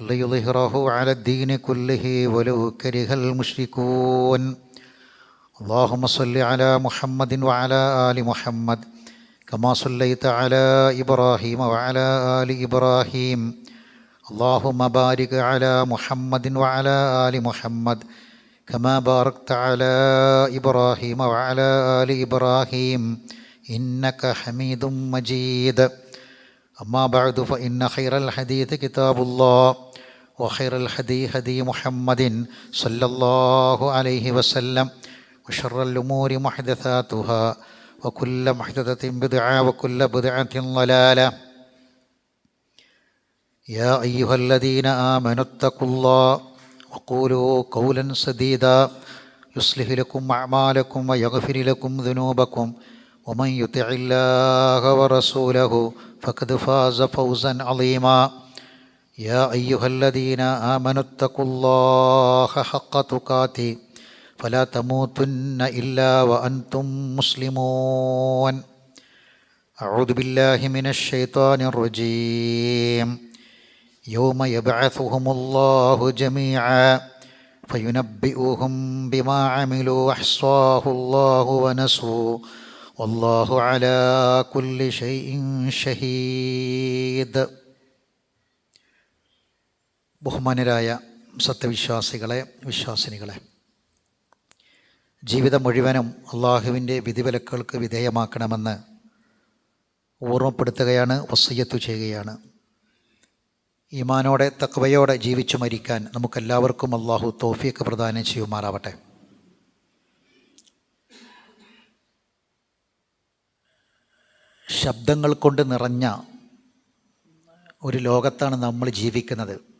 ليظهره على الدين كله ولو كره المشركون. اللهم صل على محمد وعلى آل محمد كما صليت على إبراهيم وعلى آل إبراهيم. اللهم بارك على محمد وعلى آل محمد كما باركت على إبراهيم وعلى آل إبراهيم. إنك حميد مجيد. أما بعد فإن خير الحديث كتاب الله. وخير الهدي هدي محمد صلى الله عليه وسلم وشر الأمور محدثاتها وكل محدثة بدعة وكل بدعة ضلالة. يا أيها الذين آمنوا اتقوا الله وقولوا قولا سديدا يصلح لكم أعمالكم ويغفر لكم ذنوبكم ومن يطع الله ورسوله فقد فاز فوزا عظيما. يا أيها الذين آمنوا اتقوا الله حق تقاته فلا تموتن إلا وأنتم مسلمون أعوذ بالله من الشيطان الرجيم يوم يبعثهم الله جميعا فينبئهم بما عملوا أحصاه الله ونسوه والله على كل شيء شهيد ബഹുമാനരായ സത്യവിശ്വാസികളെ വിശ്വാസിനികളെ ജീവിതം മുഴുവനും അള്ളാഹുവിന്റെ വിധിവിലക്കുകൾക്ക് വിധേയമാക്കണമെന്ന് ഓർമ്മപ്പെടുത്തുകയാണ് വസയ്യത്തു ചെയ്യുകയാണ്. ഈമാനോടെ തക്വയോടെ ജീവിച്ചു മരിക്കാൻ നമുക്കെല്ലാവർക്കും അള്ളാഹു തോഫിയൊക്കെ പ്രദാനം ചെയ്യുമാറാവട്ടെ. ശബ്ദങ്ങൾ കൊണ്ട് നിറഞ്ഞ ഒരു ലോകത്താണ് നമ്മൾ ജീവിക്കുന്നത്.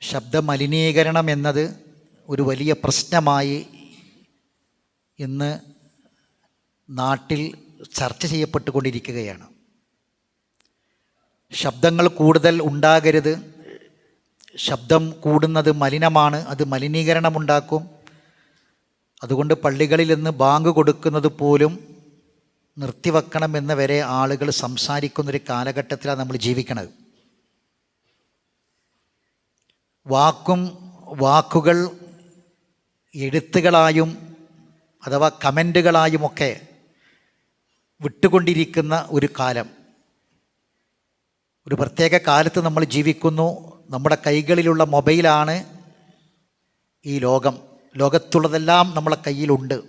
ശബ്ദമലിനീകരണം എന്നത് ഒരു വലിയ പ്രശ്നമായി ഇന്ന് നാട്ടിൽ ചർച്ച ചെയ്യപ്പെട്ടുകൊണ്ടിരിക്കുകയാണ്. ശബ്ദങ്ങൾ കൂടുതൽ ഉണ്ടാകരുത്. ശബ്ദം കൂടുന്നത് മലിനമാണ് അത് മലിനീകരണമുണ്ടാക്കും. അതുകൊണ്ട് പള്ളികളിൽ നിന്ന് ബാങ്ക് കൊടുക്കുന്നത് പോലും നിർത്തിവെക്കണമെന്ന് വരെ ആളുകൾ സംസാരിക്കുന്നൊരു കാലഘട്ടത്തിലാണ് നമ്മൾ ജീവിക്കുന്നത് വാക്കും വാക്കുകൾ എഴുത്തുകളായും അഥവാ കമന്റുകളായുമൊക്കെ വിട്ടുകൊണ്ടിരിക്കുന്ന ഒരു കാലം. ഒരു പ്രത്യേക കാലത്ത് നമ്മൾ ജീവിക്കുന്നു. നമ്മുടെ കൈകളിലുള്ള മൊബൈലാണ് ഈ ലോകം. ലോകത്തുള്ളതെല്ലാം നമ്മളെ കയ്യിലുണ്ട്.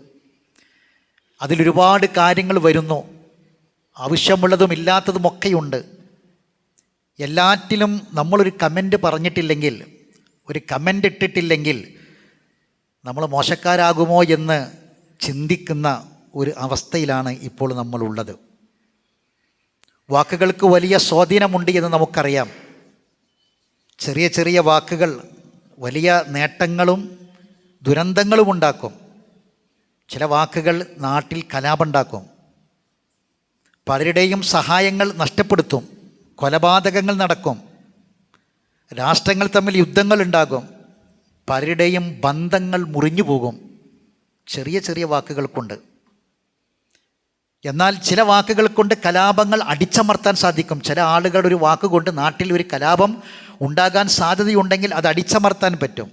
അതിലൊരുപാട് കാര്യങ്ങൾ വരുന്നു. ആവശ്യമുള്ളതും ഇല്ലാത്തതുമൊക്കെയുണ്ട് എല്ലാറ്റിലും നമ്മളൊരു കമന്റ് പറഞ്ഞിട്ടില്ലെങ്കിൽ ഒരു കമന്റ് ഇട്ടിട്ടില്ലെങ്കിൽ നമ്മൾ മോശക്കാരാകുമോ എന്ന് ചിന്തിക്കുന്ന ഒരു അവസ്ഥയിലാണ് ഇപ്പോൾ നമ്മളുള്ളത്. വാക്കുകൾക്ക് വലിയ സ്വാധീനമുണ്ട് എന്ന് നമുക്കറിയാം. ചെറിയ ചെറിയ വാക്കുകൾ വലിയ നേട്ടങ്ങളും ദുരന്തങ്ങളും ഉണ്ടാക്കും. ചില വാക്കുകൾ നാട്ടിൽ കലാപുണ്ടാക്കും പലരുടെയും സഹായങ്ങൾ നഷ്ടപ്പെടുത്തും. കൊലപാതകങ്ങൾ നടക്കും. രാഷ്ട്രങ്ങൾ തമ്മിൽ യുദ്ധങ്ങൾ ഉണ്ടാകും പലരുടെയും ബന്ധങ്ങൾ മുറിഞ്ഞു പോകും. ചെറിയ ചെറിയ വാക്കുകൾ കൊണ്ട് എന്നാൽ ചില വാക്കുകൾ കൊണ്ട് കലാപങ്ങൾ അടിച്ചമർത്താൻ സാധിക്കും. ചില ആളുകൾ ഒരു വാക്കുകൊണ്ട് നാട്ടിൽ ഒരു കലാപം ഉണ്ടാകാൻ സാധ്യതയുണ്ടെങ്കിൽ അത് അടിച്ചമർത്താൻ പറ്റും.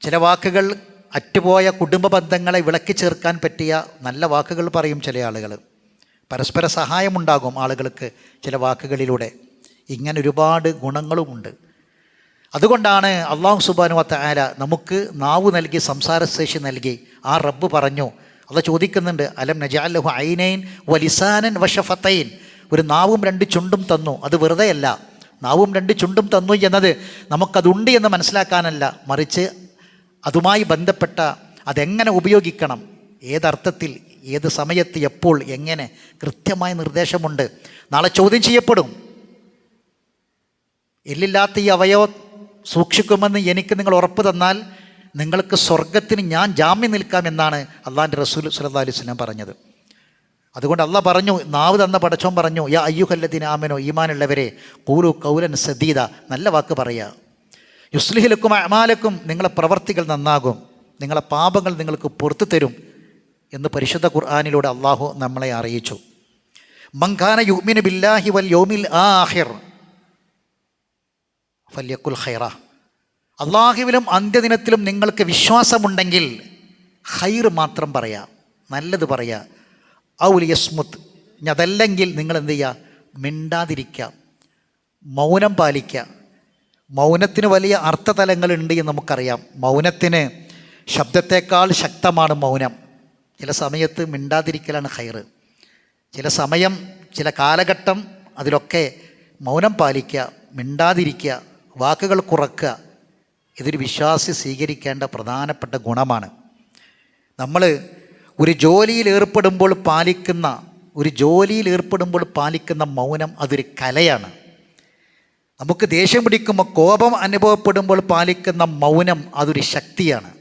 ചില വാക്കുകൾ അറ്റുപോയ കുടുംബ ബന്ധങ്ങളെ വിളക്കി ചേർക്കാൻ പറ്റിയ നല്ല വാക്കുകൾ പറയും ചില ആളുകൾ. പരസ്പര സഹായമുണ്ടാകും ആളുകൾക്ക് ചില വാക്കുകളിലൂടെ. ഇങ്ങനെ ഒരുപാട് ഗുണങ്ങളുമുണ്ട്. അതുകൊണ്ടാണ് അള്ളാഹു സുബാനു ആല നമുക്ക് നാവ് നൽകി സംസാരശേഷി നൽകി. ആ റബ്ബ് പറഞ്ഞു. അത് ചോദിക്കുന്നുണ്ട് അലം നജാലഹു ഐനൈൻ വലിസാനൻ വഷഫത്തൈൻ ഒരു നാവും രണ്ട് ചുണ്ടും തന്നു. അത് വെറുതെയല്ല. നാവും രണ്ട് ചുണ്ടും തന്നു എന്നത് നമുക്കതുണ്ട് എന്ന് മനസ്സിലാക്കാനല്ല. മറിച്ച് അതുമായി ബന്ധപ്പെട്ട അതെങ്ങനെ ഉപയോഗിക്കണം? ഏതർത്ഥത്തിൽ ഏത് സമയത്ത് എപ്പോൾ എങ്ങനെ? കൃത്യമായ നിർദ്ദേശമുണ്ട്. നാളെ ചോദ്യം ചെയ്യപ്പെടും. എല്ലില്ലാത്ത ഈ അവയവം സൂക്ഷിക്കുമെന്ന് എനിക്ക് നിങ്ങൾ ഉറപ്പ് തന്നാൽ നിങ്ങൾക്ക് സ്വർഗത്തിന് ഞാൻ ജാമ്യം നിൽക്കാമെന്നാണ് അള്ളാഹിന്റെ റസൂൽ സല്ലാ അലൈഹി സ്വലാം പറഞ്ഞത്. അതുകൊണ്ട് അള്ളാഹ് പറഞ്ഞു നാവ് തന്ന പടച്ചോൻ പറഞ്ഞു യാ അയ്യുഹല്ലദീൻ ആമനോ ഈമാനുള്ളവരെ കൂലു കൗലൻ സദീദ നല്ല വാക്ക് പറയുക. യുസ്ലിഹിലക്കും അമാലക്കും നിങ്ങളെ പ്രവർത്തികൾ നന്നാകും നിങ്ങളെ പാപങ്ങൾ നിങ്ങൾക്ക് പുറത്തു തരും എന്ന് പരിശുദ്ധ ഖുർആാനിലൂടെ അള്ളാഹു നമ്മളെ അറിയിച്ചു. മങ്കാന യുമിന് ബില്ലാഹി വൽ യോമിൽ ആഹിർ ഫല്യക്കുൽ ഖൈറ. അള്ളാഹുവിലും അന്ത്യദിനത്തിലും നിങ്ങൾക്ക് വിശ്വാസമുണ്ടെങ്കിൽ ഹൈർ മാത്രം പറയാം നല്ലത് പറയാ. ഔൽ യസ്മുത്ത് ഇനി അതല്ലെങ്കിൽ നിങ്ങൾ എന്ത് ചെയ്യുക മിണ്ടാതിരിക്കുക മൗനം പാലിക്കുക മൗനത്തിന് വലിയ അർത്ഥതലങ്ങളുണ്ട് എന്ന് നമുക്കറിയാം. മൗനത്തിന് ശബ്ദത്തേക്കാൾ ശക്തമാണ് മൗനം. ചില സമയത്ത് മിണ്ടാതിരിക്കലാണ് ഹൈറ് ചില സമയം ചില കാലഘട്ടം അതിലൊക്കെ മൗനം പാലിക്കുക മിണ്ടാതിരിക്കുക വാക്കുകൾ കുറക്കുക. ഇതൊരു വിശ്വാസി സ്വീകരിക്കേണ്ട പ്രധാനപ്പെട്ട ഗുണമാണ്. നമ്മൾ ഒരു ജോലിയിൽ ഏർപ്പെടുമ്പോൾ പാലിക്കുന്ന ഒരു ജോലിയിൽ ഏർപ്പെടുമ്പോൾ പാലിക്കുന്ന മൗനം അതൊരു കലയാണ്. നമുക്ക് ദേഷ്യം പിടിക്കുമ്പോൾ കോപം അനുഭവപ്പെടുമ്പോൾ പാലിക്കുന്ന മൗനം അതൊരു ശക്തിയാണ്.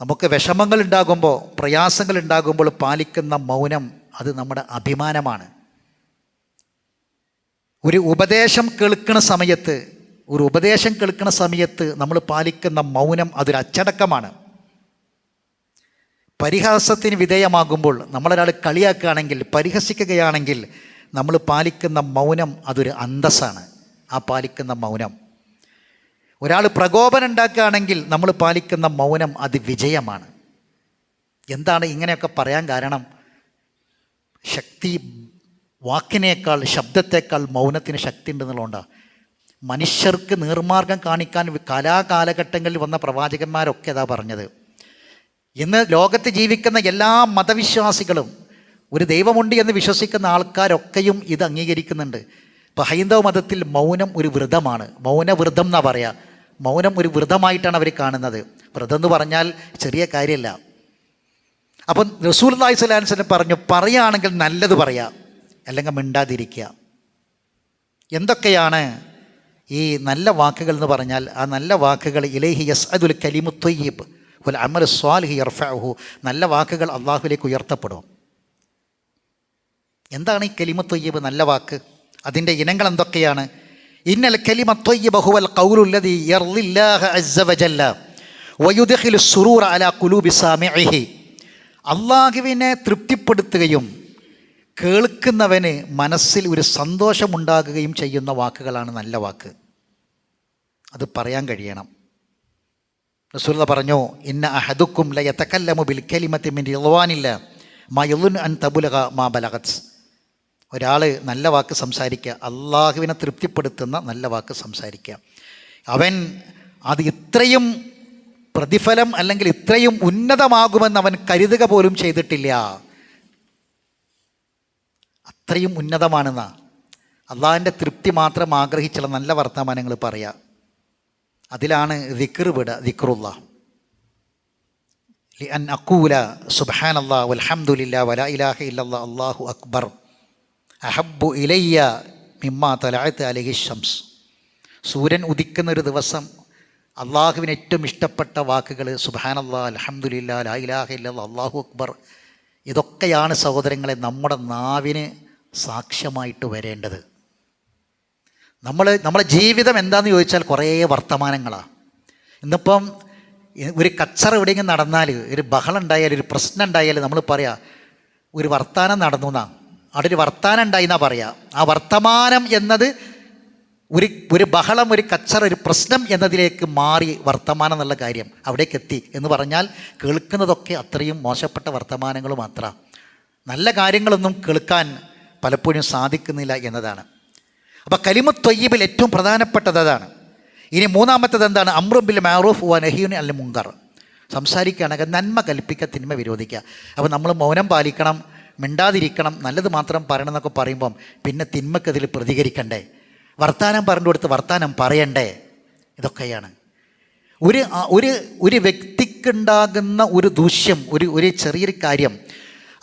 നമുക്ക് വിഷമങ്ങൾ ഉണ്ടാകുമ്പോൾ പ്രയാസങ്ങൾ ഉണ്ടാകുമ്പോൾ പാലിക്കുന്ന മൗനം അത് നമ്മുടെ അഭിമാനമാണ്. ഒരു ഉപദേശം കേൾക്കുന്ന സമയത്ത് ഒരു ഉപദേശം കേൾക്കുന്ന സമയത്ത് നമ്മൾ പാലിക്കുന്ന മൗനം അതൊരു അച്ചടക്കമാണ്. പരിഹാസത്തിന് വിധേയമാകുമ്പോൾ നമ്മളൊരാൾ കളിയാക്കുകയാണെങ്കിൽ പരിഹസിക്കുകയാണെങ്കിൽ നമ്മൾ പാലിക്കുന്ന മൗനം അതൊരു അന്തസ്സാണ്. ആ പാലിക്കുന്ന മൗനം. ഒരാൾ പ്രകോപനം ഉണ്ടാക്കുകയാണെങ്കിൽ നമ്മൾ പാലിക്കുന്ന മൗനം അത് വിജയമാണ്. എന്താണ് ഇങ്ങനെയൊക്കെ പറയാൻ കാരണം? ശക്തി വാക്കിനേക്കാൾ ശബ്ദത്തേക്കാൾ മൗനത്തിന് ശക്തി ഉണ്ടെന്നുള്ളതുകൊണ്ടാണ് മനുഷ്യർക്ക് നീർമാർഗം കാണിക്കാൻ കലാകാലഘട്ടങ്ങളിൽ വന്ന പ്രവാചകന്മാരൊക്കെ അതാ പറഞ്ഞത്. ഇന്ന് ലോകത്ത് ജീവിക്കുന്ന എല്ലാ മതവിശ്വാസികളും ഒരു ദൈവമുണ്ട് എന്ന് വിശ്വസിക്കുന്ന ആൾക്കാരൊക്കെയും ഇത് അംഗീകരിക്കുന്നുണ്ട്. ഇപ്പോൾ ഹൈന്ദവ മതത്തിൽ മൗനം ഒരു വ്രതമാണ്. മൗനവ്രതം എന്നാ പറയുക മൗനം ഒരു വ്രതമായിട്ടാണ് അവർ കാണുന്നത്. വ്രതം എന്ന് പറഞ്ഞാൽ ചെറിയ കാര്യമല്ല അപ്പം റസൂൽ അള്ളാഹി സ്വലാൻസിനെ പറഞ്ഞു പറയുകയാണെങ്കിൽ നല്ലത് പറയാം. അല്ലെങ്കിൽ മിണ്ടാതിരിക്കുക. എന്തൊക്കെയാണ് ഈ നല്ല വാക്കുകൾ എന്ന് പറഞ്ഞാൽ ആ നല്ല വാക്കുകൾ ഇലേഹി യസ് അതുൽ കലിമു തൊയ്യബ് ഒരു അമൽ സ്വാൽഹി ഇർഫാഹു നല്ല വാക്കുകൾ അള്ളാഹുലേക്ക് ഉയർത്തപ്പെടും. എന്താണ് ഈ കലിമ നല്ല വാക്ക്? അതിന്റെ ഇനങ്ങൾ എന്തൊക്കെയാണ്? ഇന്നൽ കലിമ തൊയ്യബ് ഹുവൽ കൗലുല്ലതി വയുദഖിലു സുറൂറ അലാ കുലൂബി സാമിഇഹി. അള്ളാഹുവിനെ തൃപ്തിപ്പെടുത്തുകയും കേൾക്കുന്നവന് മനസ്സിൽ ഒരു സന്തോഷമുണ്ടാകുകയും ചെയ്യുന്ന വാക്കുകളാണ് നല്ല വാക്ക്. അത് പറയാൻ കഴിയണം. റസൂല പറഞ്ഞു ഇന്ന അഹദുക്കും ല യതകല്ലമു ബിൽ കലിമത്തി മിൻ റിളവാനില്ല മാ യുൻ അൻ തബുലക മാ ബലഗത്. ഒരാൾ നല്ല വാക്ക് സംസാരിക്കുക അള്ളാഹുവിനെ തൃപ്തിപ്പെടുത്തുന്ന നല്ല വാക്ക് സംസാരിക്കുക. അവൻ അത് ഇത്രയും പ്രതിഫലം അല്ലെങ്കിൽ ഇത്രയും ഉന്നതമാകുമെന്ന് അവൻ കരുതുക പോലും ചെയ്തിട്ടില്ല. അത്രയും ഉന്നതമാണെന്നാ. അള്ളാഹിന്റെ തൃപ്തി മാത്രം ആഗ്രഹിച്ചുള്ള നല്ല വർത്തമാനങ്ങൾ പറയുക അതിലാണ് ദിക്ർ വിട ദിക്റുള്ള ലി അൻ അക്കൂല സുബാൻ അള്ളാഹ് അലഹമുല്ല വല ഇലാഹ ഇല്ല അള്ളാഹു അക്ബർ. അഹബ്ബു ഇലയ്യ മിമ്മ തലായത്ത് അലഹി ഷംസ്. സൂര്യൻ ഉദിക്കുന്ന ഒരു ദിവസം അള്ളാഹുവിന് ഏറ്റവും ഇഷ്ടപ്പെട്ട വാക്കുകൾ അള്ളാ അലഹമുല്ല ലാ ഇലാഹ ഇല്ല അള്ളാഹു അക്ബർ. ഇതൊക്കെയാണ് സഹോദരങ്ങളെ നമ്മുടെ നാവിന് സാക്ഷ്യമായിട്ട് വരേണ്ടത്. നമ്മൾ നമ്മളെ ജീവിതം എന്താണെന്ന് ചോദിച്ചാൽ കുറേ വർത്തമാനങ്ങളാണ് ഇന്നിപ്പം ഒരു കച്ചറ എവിടെയെങ്കിലും നടന്നാൽ ഒരു ബഹളം ഒരു പ്രശ്നം ഉണ്ടായാൽ നമ്മൾ പറയാ ഒരു വർത്തമാനം നടന്നു എന്നാ അവിടെ ഒരു വർത്തമാനം ഉണ്ടായി എന്നാ ആ വർത്തമാനം എന്നത് ഒരു ഒരു ബഹളം ഒരു കച്ചറ ഒരു പ്രശ്നം എന്നതിലേക്ക് മാറി വർത്തമാനം എന്നുള്ള കാര്യം അവിടേക്ക് എത്തി എന്ന് പറഞ്ഞാൽ കേൾക്കുന്നതൊക്കെ അത്രയും മോശപ്പെട്ട വർത്തമാനങ്ങൾ മാത്രമാണ് നല്ല കാര്യങ്ങളൊന്നും കേൾക്കാൻ പലപ്പോഴും സാധിക്കുന്നില്ല എന്നതാണ്. അപ്പോൾ കലിമു തൊയ്യബിൽ ഏറ്റവും പ്രധാനപ്പെട്ടത് അതാണ്. ഇനി മൂന്നാമത്തത് എന്താണ്? അമ്രുബിൽ മാറൂഫ് വ നഹീൻ അൽ മുങ്കർ സംസാരിക്കുകയാണെങ്കിൽ നന്മ കൽപ്പിക്കുക തിന്മ വിരോധിക്കുക. അപ്പോൾ നമ്മൾ മൗനം പാലിക്കണം മിണ്ടാതിരിക്കണം നല്ലത് മാത്രം പറയണം എന്നൊക്കെ പറയുമ്പം പിന്നെ തിന്മക്കതിൽ പ്രതികരിക്കണ്ടേ? വർത്താനം പറഞ്ഞു കൊടുത്ത് വർത്താനം പറയണ്ടേ? ഇതൊക്കെയാണ്. ഒരു ഒരു ഒരു വ്യക്തിക്കുണ്ടാകുന്ന ഒരു ദൂഷ്യം ഒരു ഒരു ചെറിയൊരു കാര്യം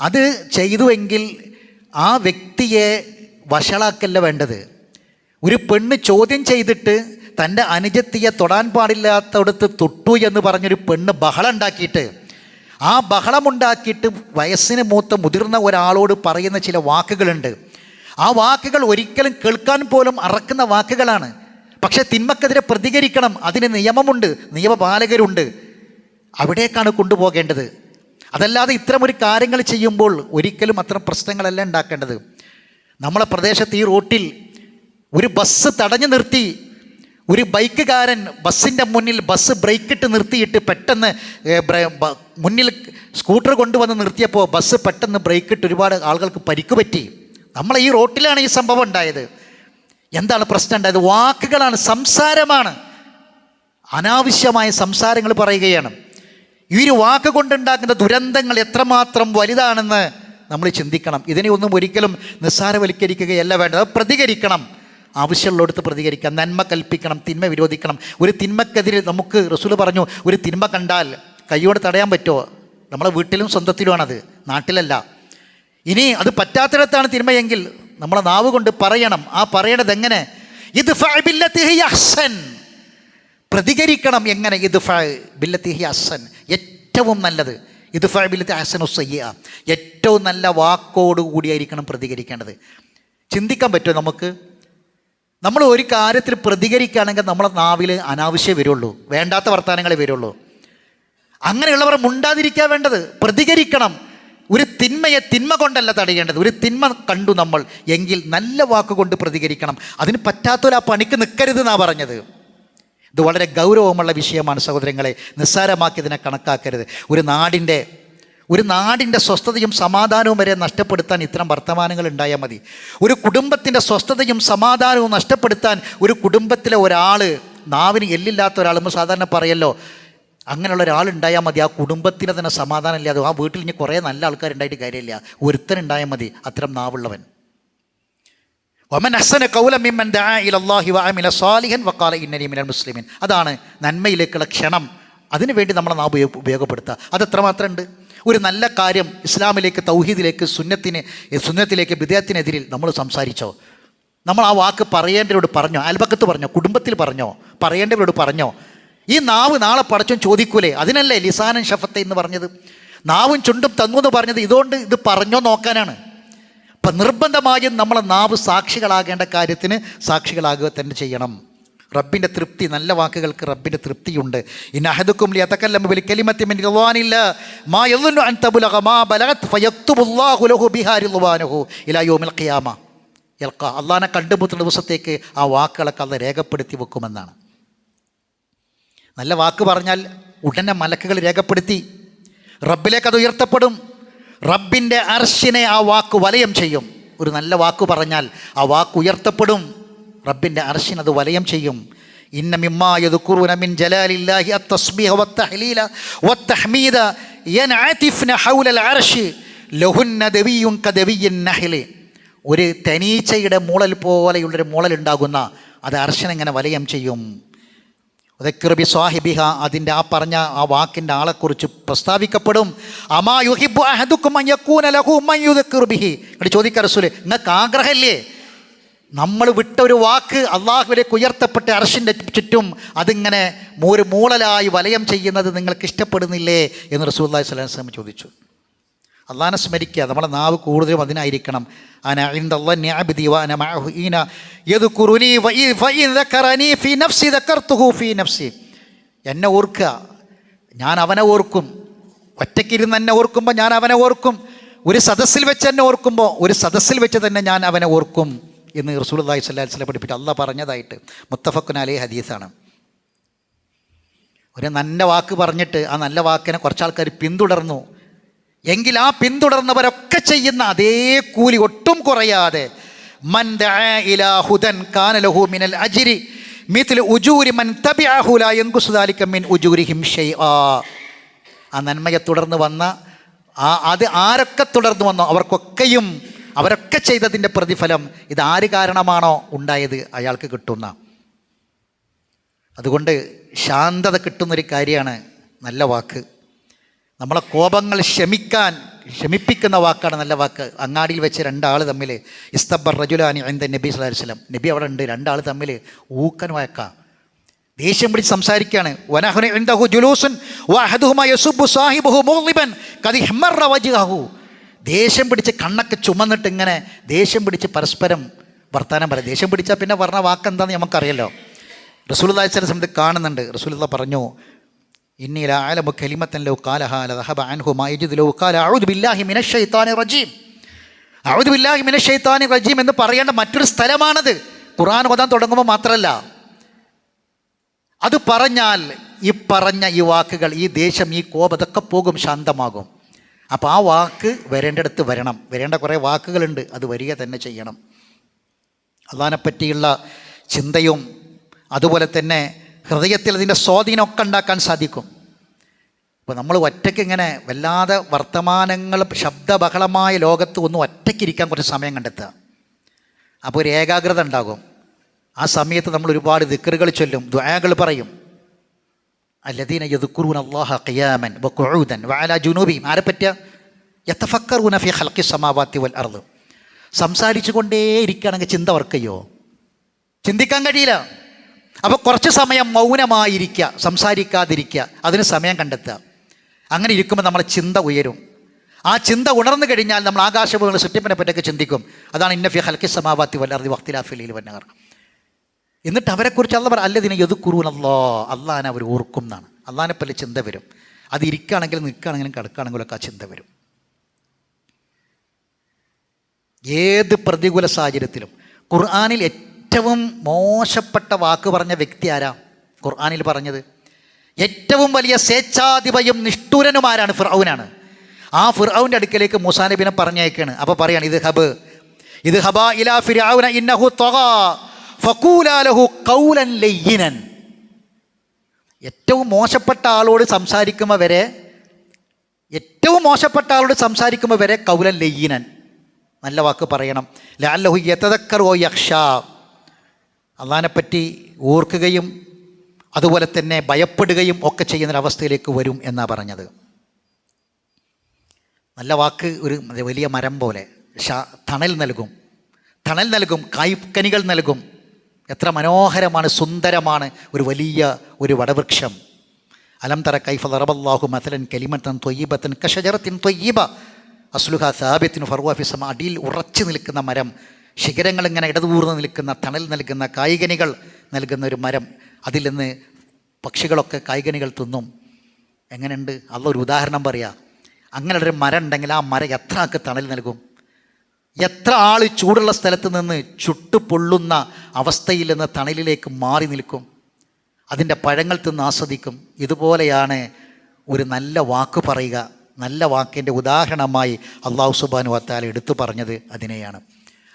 അത് ചെയ്തുവെങ്കിൽ ആ വ്യക്തിയെ വഷളാക്കല്ല വേണ്ടത്. ഒരു പെണ്ണ് ചോദ്യം ചെയ്തിട്ട് തന്റെ അനുജത്തിയെ തൊടാൻ പാടില്ലാത്തടത്ത് തൊട്ടു എന്ന് പറഞ്ഞൊരു പെണ്ണ് ബഹളം ഉണ്ടാക്കിയിട്ട് ആ ബഹളമുണ്ടാക്കിയിട്ട് വയസ്സിന് മൂത്ത മുതിർന്ന ഒരാളോട് പറയുന്ന ചില വാക്കുകളുണ്ട്. ആ വാക്കുകൾ ഒരിക്കലും കേൾക്കാൻ പോലും അറക്കുന്ന വാക്കുകളാണ്. പക്ഷേ തിന്മക്കെതിരെ പ്രതികരിക്കണം. അതിന് നിയമമുണ്ട്. നിയമപാലകരുണ്ട്. അവിടേക്കാണ് കൊണ്ടുപോകേണ്ടത്. അതല്ലാതെ ഇത്തരമൊരു കാര്യങ്ങൾ ചെയ്യുമ്പോൾ ഒരിക്കലും അത്തരം പ്രശ്നങ്ങളല്ല ഉണ്ടാക്കേണ്ടത്. നമ്മളെ പ്രദേശത്ത് ഈ റോട്ടിൽ ഒരു ബസ് തടഞ്ഞു നിർത്തി ഒരു ബൈക്കുകാരൻ ബസ്സിന്റെ മുന്നിൽ ബസ് ബ്രേക്കിട്ട് നിർത്തിയിട്ട് പെട്ടെന്ന് മുന്നിൽ സ്കൂട്ടർ കൊണ്ടുവന്ന് നിർത്തിയപ്പോൾ ബസ് പെട്ടെന്ന് ബ്രേക്കിട്ട് ഒരുപാട് ആളുകൾക്ക് പരിക്ക് പറ്റി. നമ്മളെ ഈ റോട്ടിലാണ് ഈ സംഭവം ഉണ്ടായത്. എന്താണ് പ്രശ്നം ഉണ്ടായത്? വാക്കുകളാണ് സംസാരമാണ്. അനാവശ്യമായ സംസാരങ്ങൾ പറയുകയാണ്. ഈ ഒരു വാക്ക് കൊണ്ടുണ്ടാക്കുന്ന ദുരന്തങ്ങൾ എത്രമാത്രം വലുതാണെന്ന് നമ്മൾ ചിന്തിക്കണം. ഇതിനെ ഒന്നും ഒരിക്കലും നിസ്സാരവൽക്കരിക്കുകയല്ല വേണ്ടത്. പ്രതികരിക്കണം. ആവശ്യമുള്ളിടത്ത് പ്രതികരിക്കാം. നന്മ കൽപ്പിക്കണം. തിന്മ വിരോധിക്കണം. ഒരു തിന്മക്കെതിരെ നമുക്ക് റസൂൽ പറഞ്ഞു ഒരു തിന്മ കണ്ടാൽ കൈയോടെ തടയാൻ പറ്റുമോ? നമ്മളെ വീട്ടിലും സ്വന്തത്തിലുമാണത്. നാട്ടിലല്ല. ഇനി അത് പറ്റാത്തിടത്താണ് തിന്മയെങ്കിൽ നമ്മളെ നാവ് കൊണ്ട് പറയണം. ആ പറയണത് എങ്ങനെ ഇത് ഫഅബില്ലത്തിഹി അഹ്സൻ. പ്രതികരിക്കണം എങ്ങനെ? ഇത് ബില്ലത്തിഹി അസൻ ഏറ്റവും നല്ലത്. ഇത് ബില്ലത്തി അസനു സയ്യ ഏറ്റവും നല്ല വാക്കോട് കൂടിയായിരിക്കണം പ്രതികരിക്കേണ്ടത്. ചിന്തിക്കാൻ പറ്റുമോ നമുക്ക്? നമ്മൾ ഒരു കാര്യത്തിൽ പ്രതികരിക്കുകയാണെങ്കിൽ നമ്മളെ നാവിൽ അനാവശ്യം വരുള്ളൂ. വേണ്ടാത്ത വർത്തമാനങ്ങളെ വരുള്ളൂ. അങ്ങനെയുള്ളവർ മുണ്ടാതിരിക്കാൻ വേണ്ടത്. പ്രതികരിക്കണം. ഒരു തിന്മയെ തിന്മ കൊണ്ടല്ല തടയേണ്ടത്. ഒരു തിന്മ കണ്ടു നമ്മൾ. എങ്കിൽ നല്ല വാക്കുകൊണ്ട് പ്രതികരിക്കണം. അതിന് പറ്റാത്തൊരു ആ പണിക്ക് നിൽക്കരുത് എന്നാണ് പറഞ്ഞത്. ഇത് വളരെ ഗൗരവമുള്ള വിഷയമാണ് സഹോദരങ്ങളെ. നിസ്സാരമാക്കി ഇതിനെ കണക്കാക്കരുത്. ഒരു നാടിന്റെ ഒരു നാടിന്റെ സ്വസ്ഥതയും സമാധാനവും വരെ നഷ്ടപ്പെടുത്താൻ ഇത്തരം വർത്തമാനങ്ങൾ ഉണ്ടായാൽ മതി. ഒരു കുടുംബത്തിന്റെ സ്വസ്ഥതയും സമാധാനവും നഷ്ടപ്പെടുത്താൻ ഒരു കുടുംബത്തിലെ ഒരാൾ നാവിന് എല്ലില്ലാത്ത ഒരാൾ നമ്മൾ സാധാരണ പറയല്ലോ അങ്ങനെയുള്ള ഒരാളുണ്ടായാൽ മതി. ആ കുടുംബത്തിന് തന്നെ സമാധാനം ഇല്ലാതെ ആ വീട്ടിൽ ഇനി കുറേ നല്ല ആൾക്കാരുണ്ടായിട്ട് കാര്യമില്ല. ഒരുത്തനുണ്ടായാൽ മതി. അത്തരം നാവുള്ളവൻ. ഒമൻ അസന കൗലമിമ്മൻ ഇലല്ലാഹി വഅമില സാലിഹൻ വഖാല ഇന്നലി മിനൽ മുസ്ലിമീൻ അതാണ് നന്മയിലേക്കുള്ള ക്ഷണം. അതിനു വേണ്ടി നമ്മളെ നാം ഉപയോഗ ഉപയോഗപ്പെടുത്തുക. അത് എത്രമാത്രം ഉണ്ട് ഒരു നല്ല കാര്യം ഇസ്ലാമിലേക്ക് തൗഹീദിലേക്ക് സുന്നത്തിന് സുന്നത്തിലേക്ക് വിദേഹത്തിനെതിരിൽ നമ്മൾ സംസാരിച്ചോ? നമ്മൾ ആ വാക്ക് പറയേണ്ടവരോട് പറഞ്ഞോ? അയൽപക്കത്ത് പറഞ്ഞോ? കുടുംബത്തിൽ പറഞ്ഞോ? പറയേണ്ടവരോട് പറഞ്ഞോ? ഈ നാവ് നാളെ പടച്ചും ചോദിക്കൂലേ? അതിനല്ലേ ലിസാനൻ ഷഫത്തെ എന്ന് പറഞ്ഞത്? നാവും ചുണ്ടും തന്നു എന്ന് പറഞ്ഞത് ഇതുകൊണ്ട് ഇത് പറഞ്ഞോ നോക്കാനാണ്. അപ്പം നിർബന്ധമായും നമ്മളെ നാവ് സാക്ഷികളാകേണ്ട കാര്യത്തിന് സാക്ഷികളാകുക തന്നെ ചെയ്യണം. റബ്ബിന്റെ തൃപ്തി നല്ല വാക്കുകൾക്ക് റബ്ബിന്റെ തൃപ്തിയുണ്ട്. ഇന്ന അഹദുക്കും അള്ളാഹനെ കണ്ടുമുട്ടുന്ന ദിവസത്തേക്ക് ആ വാക്കുകളൊക്കെ അത് രേഖപ്പെടുത്തി വെക്കുമെന്നാണ്. നല്ല വാക്ക് പറഞ്ഞാൽ ഉടനെ മലക്കുകൾ രേഖപ്പെടുത്തി. റബ്ബിലേക്ക് അത് ഉയർത്തപ്പെടും. റബ്ബിന്റെ അർശിനെ ആ വാക്ക് വലയം ചെയ്യും. ഒരു നല്ല വാക്ക് പറഞ്ഞാൽ ആ വാക്ക് ഉയർത്തപ്പെടും. റബ്ബിന്റെ അർശിനത് അത് വലയം ചെയ്യും. ഇന്ന മിൻ ജലാലില്ലാഹി വത്തഹ്മീദ ഒരു തനീച്ചയുടെ മൂളൽ പോലെയുള്ളൊരു മൂളലുണ്ടാകുന്ന അത് അർശനെങ്ങനെ വലയം ചെയ്യും. ഉദക്കിർബി സ്വാഹിബിഹ അതിന്റെ ആ പറഞ്ഞ ആ വാക്കിന്റെ ആളെക്കുറിച്ച് പ്രസ്താവിക്കപ്പെടും. അമാ യുഹിബു അഹദുക്കും അയ്യക്കൂന ലഹു മയ്യുദക്കിർബിഹി ഇവിടെ ചോദിക്കുക റസൂൽ നിങ്ങൾക്ക് ആഗ്രഹമില്ലേ? നമ്മൾ വിട്ട ഒരു വാക്ക് അള്ളാഹുവിലേക്ക് ഉയർത്തപ്പെട്ട അർഷിന്റെ ചുറ്റും അതിങ്ങനെ ഒരു മൂളലായി വലയം ചെയ്യുന്നത് നിങ്ങൾക്ക് ഇഷ്ടപ്പെടുന്നില്ലേ എന്ന് റസൂൽ അള്ളാഹി സ്വലാം ചോദിച്ചു. അള്ളാഹിനെ സ്മരിക്കുക. നമ്മളെ നാവ് കൂടുതലും അതിനായിരിക്കണം. എന്നെ ഓർക്കുക. ഞാൻ അവനെ ഓർക്കും. ഒറ്റയ്ക്കിരുന്ന് എന്നെ ഓർക്കുമ്പോൾ ഞാൻ അവനെ ഓർക്കും. ഒരു സദസ്സിൽ വെച്ച് എന്നെ ഓർക്കുമ്പോൾ ഒരു സദസ്സിൽ വെച്ച് തന്നെ ഞാൻ അവനെ ഓർക്കും എന്ന് റസൂലുള്ളാഹി സ്വല്ലല്ലാഹി അലൈഹി വസല്ലം പഠിപ്പിച്ചു അള്ളാഹ് പറഞ്ഞതായിട്ട് മുത്തഫക്കുൻ അലി ഹദീസാണ്. ഒരു നല്ല വാക്ക് പറഞ്ഞിട്ട് ആ നല്ല വാക്കിനെ കുറച്ചാൾക്കാർ പിന്തുടർന്നു. എങ്കിൽ ആ പിന്തുടർന്നവരൊക്കെ ചെയ്യുന്ന അതേ കൂലി ഒട്ടും കുറയാതെ. മിനൽ ഉജൂരി മൻ മിൻ ആ നന്മയെ തുടർന്ന് വന്ന ആ അത് ആരൊക്കെ തുടർന്ന് വന്നോ അവർക്കൊക്കെയും അവരൊക്കെ ചെയ്തതിന്റെ പ്രതിഫലം ഇത് ആര് കാരണമാണോ ഉണ്ടായത് അയാൾക്ക് കിട്ടുന്ന. അതുകൊണ്ട് ശാന്തത കിട്ടുന്നൊരു കാര്യമാണ് നല്ല വാക്ക്. നമ്മളെ കോപങ്ങൾ ക്ഷമിക്കാൻ ക്ഷമിപ്പിക്കുന്ന വാക്കാണ് നല്ല വാക്ക്. അങ്ങാടിയിൽ വെച്ച് രണ്ടാൾ തമ്മിൽ ഇസ്തബർ റജുലാനി എന്ത നബി വസല്ലം. നബി അവിടെ ഉണ്ട് രണ്ടാൾ തമ്മിൽ ഊക്കൻ വഴക്കാം. ദേഷ്യം പിടിച്ച് സംസാരിക്കുകയാണ്. ദേഷ്യം പിടിച്ച് കണ്ണൊക്കെ ചുമന്നിട്ട് ഇങ്ങനെ ദേഷ്യം പിടിച്ച് പരസ്പരം വർത്തമാനം പറയാം. ദേഷ്യം പിടിച്ചാൽ പിന്നെ പറഞ്ഞ വാക്കെന്താണെന്ന് നമുക്കറിയല്ലോ റസൂലുള്ളാഹി ചില സമയത്ത് കാണുന്നുണ്ട്. റസൂലുള്ള പറഞ്ഞു അൻഹു ബില്ലാഹി റജീം. ബില്ലാഹി റജീം എന്ന് പറയേണ്ട മറ്റൊരു സ്ഥലമാണത്. ഖുർആൻ ഓതാൻ തുടങ്ങുമ്പോൾ മാത്രമല്ല. അത് പറഞ്ഞാൽ ഈ പറഞ്ഞ ഈ വാക്കുകൾ ഈ ദേശം ഈ കോപതൊക്കെ പോകും ശാന്തമാകും. അപ്പോൾ ആ വാക്ക് വരേണ്ടടുത്ത് വരണം. വരേണ്ട കുറേ വാക്കുകളുണ്ട്. അത് വരിക തന്നെ ചെയ്യണം. അള്ളഹാനെ പറ്റിയുള്ള ചിന്തയും അതുപോലെ തന്നെ ഹൃദയത്തിൽ അതിന്റെ സ്വാധീനമൊക്കെ ഉണ്ടാക്കാൻ സാധിക്കും. ഇപ്പോൾ നമ്മൾ ഒറ്റയ്ക്ക് ഇങ്ങനെ വല്ലാതെ വർത്തമാനങ്ങൾ ശബ്ദബഹളമായ ലോകത്ത് ഒന്ന് ഒറ്റയ്ക്കിരിക്കാൻ കുറച്ച് സമയം കണ്ടെത്തുക. അപ്പോൾ ഒരു ഏകാഗ്രത ഉണ്ടാകും. ആ സമയത്ത് നമ്മൾ ഒരുപാട് ദിക്കറുകൾ ചൊല്ലും ദ്വാകൾ പറയും. അല്ലദീന യദുക്കുറൂൻ അള്ളാഹ ഖിയാമൻ വഖുഊദൻ വഅല ജുനൂബിഹിം. ആരെ പറ്റിയ? യതഫക്കറൂന ഫി ഹൽക്കി സമാവാത്തി വൽ അർദ്. സംസാരിച്ചു കൊണ്ടേ ഇരിക്കുകയാണെങ്കിൽ ചിന്ത വർക്കയ്യോ ചിന്തിക്കാൻ കഴിയില്ല. അപ്പോൾ കുറച്ച് സമയം മൗനമായിരിക്കുക സംസാരിക്കാതിരിക്കുക അതിന് സമയം കണ്ടെത്തുക. അങ്ങനെ ഇരിക്കുമ്പോൾ നമ്മളെ ചിന്ത ഉയരും. ആ ചിന്ത ഉണർന്നു കഴിഞ്ഞാൽ നമ്മൾ ആകാശഭൂമികളുടെ സൃഷ്ടിപ്പിനെ പറ്റൊക്കെ ചിന്തിക്കും. അതാണ് ഇന്നഫി ഹൽക്കി സമാവാത്തി വല്ലാർദി വക്തിലാഫിലയിൽ വന്നവർ. എന്നിട്ട് അവരെക്കുറിച്ച് അല്ല പറ അല്ലതിനെ എതുക്കുറൂനല്ലോ അള്ളാഹാനെ അവർ ഓർക്കും എന്നാണ്. അള്ളാഹാനെ പല ചിന്ത വരും. അത് ഇരിക്കുകയാണെങ്കിലും നിൽക്കുകയാണെങ്കിലും കിടക്കുകയാണെങ്കിലും ഒക്കെ ആ ചിന്ത വരും. ഏത് പ്രതികൂല സാഹചര്യത്തിലും ഖുർആാനിൽ മോശപ്പെട്ട വാക്ക് പറഞ്ഞ വ്യക്തി ആരാ? ഖുർആാനിൽ പറഞ്ഞത്. ഏറ്റവും വലിയ സ്വേച്ഛാധിപയും നിഷ്ഠൂരനുമാരാണ് ഫിർഔനാണ്. ആ ഫിറൌന്റെ അടുക്കലേക്ക് മൂസാ നബിനെ പറഞ്ഞേക്കാണ് അപ്പോൾ പറയാണ് ഇത് ഹബ് ഇത് ഹബ ഇലാ ഫിറൌന ഇന്നഹു ത്വഗാ കൗലൻ ലയ്യിനൻ. ഏറ്റവും മോശപ്പെട്ട ആളോട് സംസാരിക്കുമ്പോൾ വരെ ഏറ്റവും മോശപ്പെട്ട ആളോട് സംസാരിക്കുമ്പോൾ വരെ കൗലൻ ലയ്യനൻ. നല്ല വാക്ക് പറയണം. ലാലഹു ഓ യക്ഷ അള്ളഹാനെപ്പറ്റി ഓർക്കുകയും അതുപോലെ തന്നെ ഭയപ്പെടുകയും ഒക്കെ ചെയ്യുന്നൊരവസ്ഥയിലേക്ക് വരും എന്നാണ് പറഞ്ഞത്. നല്ല വാക്ക് ഒരു വലിയ മരം പോലെ. ഷാ തണൽ നൽകും. തണൽ നൽകും കായ്ക്കനികൾ നൽകും. എത്ര മനോഹരമാണ് സുന്ദരമാണ് ഒരു വലിയ ഒരു വടവൃക്ഷം. അലം തറ കൈഫ റബല്ലാഹു മസലൻ കലിമത്തൻ തൊയ്യബത്തൻ കഷജറത്തിൻ തൊയ്യബ. അസ്ലുഹ സാബിത്തിന് ഫർവാഫിസം അടിയിൽ ഉറച്ചു നിൽക്കുന്ന മരം. ശിഖരങ്ങൾ ഇങ്ങനെ ഇടതൂർന്ന് നിൽക്കുന്ന തണൽ നൽകുന്ന കായികനികൾ നൽകുന്ന ഒരു മരം അതിൽ നിന്ന് പക്ഷികളൊക്കെ കായികനികൾ തിന്നും. എങ്ങനെയുണ്ട്? അല്ല ഒരു ഉദാഹരണം പറയാ. അങ്ങനെ ഒരു മരം ഉണ്ടെങ്കിൽ ആ മരം എത്ര ആൾക്ക് തണൽ നൽകും? എത്ര ആൾ ചൂടുള്ള സ്ഥലത്ത് നിന്ന് ചുട്ടു പൊള്ളുന്ന അവസ്ഥയിൽ നിന്ന് തണലിലേക്ക് മാറി നിൽക്കും? അതിന്റെ പഴങ്ങൾ തിന്ന് ആസ്വദിക്കും. ഇതുപോലെയാണ് ഒരു നല്ല വാക്ക് പറയുക. നല്ല വാക്കിന്റെ ഉദാഹരണമായി അള്ളാഹു സുബാനു വത്താല എടുത്തു പറഞ്ഞത് അതിനെയാണ്.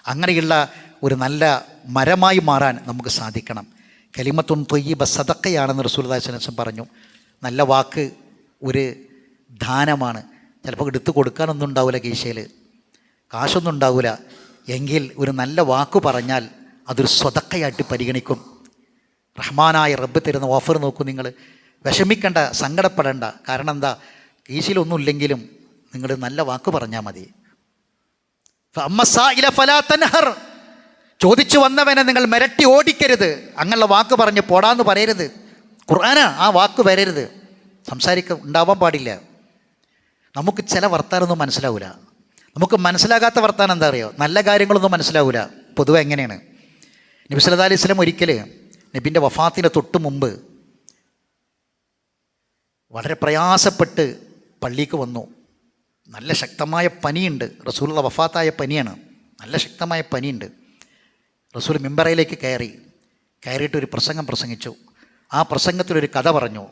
അങ്ങനെയുള്ള ഒരു നല്ല മരമായി മാറാൻ നമുക്ക് സാധിക്കണം. കലിമത്തുൻ തൊയ്യീബ സതക്കയാണെന്ന് റസൂൽദാസനസം പറഞ്ഞു. നല്ല വാക്ക് ഒരു ദാനമാണ്. ചിലപ്പോൾ എടുത്തു കൊടുക്കാനൊന്നും ഉണ്ടാവില്ല കീശയിൽ. കാശൊന്നും ഉണ്ടാവില്ല. എങ്കിൽ ഒരു നല്ല വാക്ക് പറഞ്ഞാൽ അതൊരു സ്വതക്കയായിട്ട് പരിഗണിക്കും. റഹ്മാനായ റബ്ബ് തരുന്ന ഓഫർ നോക്കൂ നിങ്ങൾ. വിഷമിക്കേണ്ട സങ്കടപ്പെടേണ്ട. കാരണം എന്താ? കീശയിലൊന്നുമില്ലെങ്കിലും നിങ്ങൾ നല്ല വാക്ക് പറഞ്ഞാൽ മതി. ചോദിച്ചു വന്നവനെ നിങ്ങൾ മിരട്ടി ഓടിക്കരുത്. അങ്ങനെയുള്ള വാക്ക് പറഞ്ഞ് പോടാന്ന് പറയരുത്. ഖുർആന ആ വാക്ക് വരരുത്. സംസാരിക്ക ഉണ്ടാവാൻ പാടില്ല. നമുക്ക് ചില വർത്താനൊന്നും മനസ്സിലാവില്ല നമുക്ക് മനസ്സിലാകാത്ത വർത്താനം എന്താ അറിയോ? നല്ല കാര്യങ്ങളൊന്നും മനസ്സിലാവില്ല പൊതുവെ എങ്ങനെയാണ്? നബി സല്ലാ അലൈഹി സ്വലം ഒരിക്കൽ നബിന്റെ വഫാത്തിന് തൊട്ട് മുമ്പ് വളരെ പ്രയാസപ്പെട്ട് പള്ളിക്ക് വന്നു. നല്ല ശക്തമായ പനിയുണ്ട്. റസൂലുള്ള വഫാത്തായ പനിയാണ്. നല്ല ശക്തമായ പനിയുണ്ട്. റസൂൽ മിമ്പറയിലേക്ക് കയറി. കയറിയിട്ട് ഒരു പ്രസംഗം പ്രസംഗിച്ചു. ആ പ്രസംഗത്തിലൊരു കഥ പറഞ്ഞു.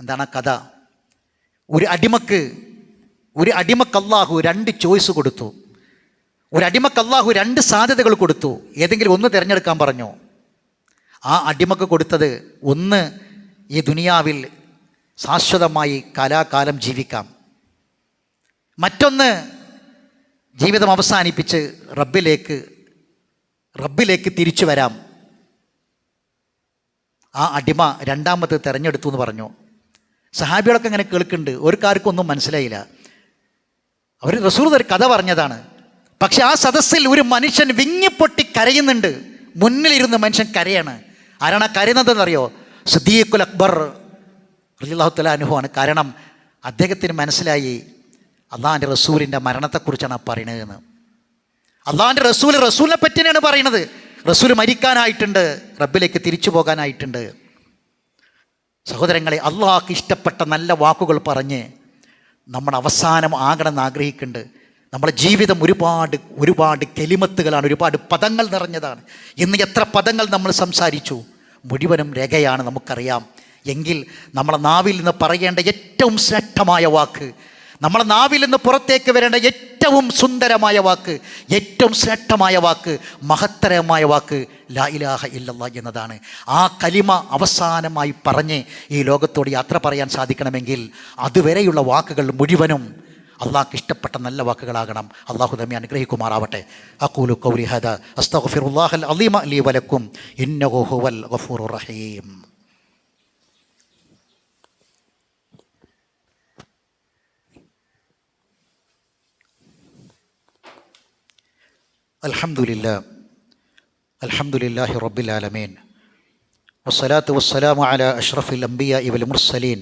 എന്താണ് ആ കഥ? ഒരു അടിമക്ക് ഒരു അടിമക്ക് അള്ളാഹു രണ്ട് ചോയ്സ് കൊടുത്തു. ഒരു അടിമക്ക് അള്ളാഹു രണ്ട് സാധ്യതകൾ കൊടുത്തു. ഏതെങ്കിലും ഒന്ന് തിരഞ്ഞെടുക്കാൻ പറഞ്ഞു. ആ അടിമക്ക് കൊടുത്തത് ഒന്ന് ഈ ദുനിയാവിൽ ശാശ്വതമായി കലാകാലം ജീവിക്കാം. മറ്റൊന്ന് ജീവിതം അവസാനിപ്പിച്ച് റബ്ബിലേക്ക് റബ്ബിലേക്ക് തിരിച്ചു വരാം. ആ അടിമ രണ്ടാമത് തിരഞ്ഞെടുത്തു എന്ന് പറഞ്ഞു. സഹാബികളൊക്കെ അങ്ങനെ കേൾക്കുന്നുണ്ട്. ഒരു കാർക്കും ഒന്നും മനസ്സിലായില്ല. അവർ റസൂർ ഒരു കഥ പറഞ്ഞതാണ്. പക്ഷെ ആ സദസ്സിൽ ഒരു മനുഷ്യൻ വിങ്ങിപ്പൊട്ടി കരയുന്നുണ്ട്. മുന്നിലിരുന്ന് മനുഷ്യൻ കരയാണ്. ആരാണ് കരയുന്നതെന്നറിയോ സദീഖുൽ അക്ബർ റലിള്ളാഹുത്തല അനുഭവമാണ് കാരണം അദ്ദേഹത്തിന് മനസ്സിലായി അള്ളാഹാന്റെ റസൂലിന്റെ മരണത്തെക്കുറിച്ചാണ് ആ പറയണതെന്ന്. അള്ളാഹാന്റെ റസൂൽ റസൂലിനെ പറ്റിയാണ് പറയണത്. റസൂൽ മരിക്കാനായിട്ടുണ്ട് റബ്ബിലേക്ക് തിരിച്ചു പോകാനായിട്ടുണ്ട്. സഹോദരങ്ങളെ അള്ളാഹ്ക്ക് ഇഷ്ടപ്പെട്ട നല്ല വാക്കുകൾ പറഞ്ഞ് നമ്മൾ അവസാനം ആകണമെന്ന് ആഗ്രഹിക്കുന്നുണ്ട്. നമ്മുടെ ജീവിതം ഒരുപാട് ഒരുപാട് കെലിമത്തുകളാണ് ഒരുപാട് പദങ്ങൾ നിറഞ്ഞതാണ്. ഇന്ന് എത്ര പദങ്ങൾ നമ്മൾ സംസാരിച്ചു? മുഴുവനും രേഖയാണ് നമുക്കറിയാം. എങ്കിൽ നമ്മളെ നാവിൽ നിന്ന് പറയേണ്ട ഏറ്റവും ശ്രേഷ്ഠമായ വാക്ക് നമ്മളെ നാവിൽ നിന്ന് പുറത്തേക്ക് വരേണ്ട ഏറ്റവും സുന്ദരമായ വാക്ക് ഏറ്റവും ശ്രേഷ്ഠമായ വാക്ക് മഹത്തരമായ വാക്ക് ലാ ഇലാഹ എന്നതാണ്. ആ കലിമ അവസാനമായി പറഞ്ഞ് ഈ ലോകത്തോട് യാത്ര പറയാൻ സാധിക്കണമെങ്കിൽ അതുവരെയുള്ള വാക്കുകൾ മുഴുവനും അള്ളാഹ്ക്ക് ഇഷ്ടപ്പെട്ട നല്ല വാക്കുകളാകണം. അള്ളാഹു തമ്മി അനുഗ്രഹിക്കുമാറാവട്ടെ. അക്കൂലു കൗരി ഹദ അസ്തഗ്ഫിറുല്ലാഹൽ അലീമ അലി വലക്കും. ഇന്നഹുവൽ ഹുവൽ റഹീം. അൽഹംദുലില്ലാ അൽഹംദുലില്ലാഹി റബ്ബിൽ ആലമീൻ. വസ്സലാത്തു വസ്സലാമു അലാ അഷ്റഫിൽ അംബിയ ഇവൽ മുർസലീൻ.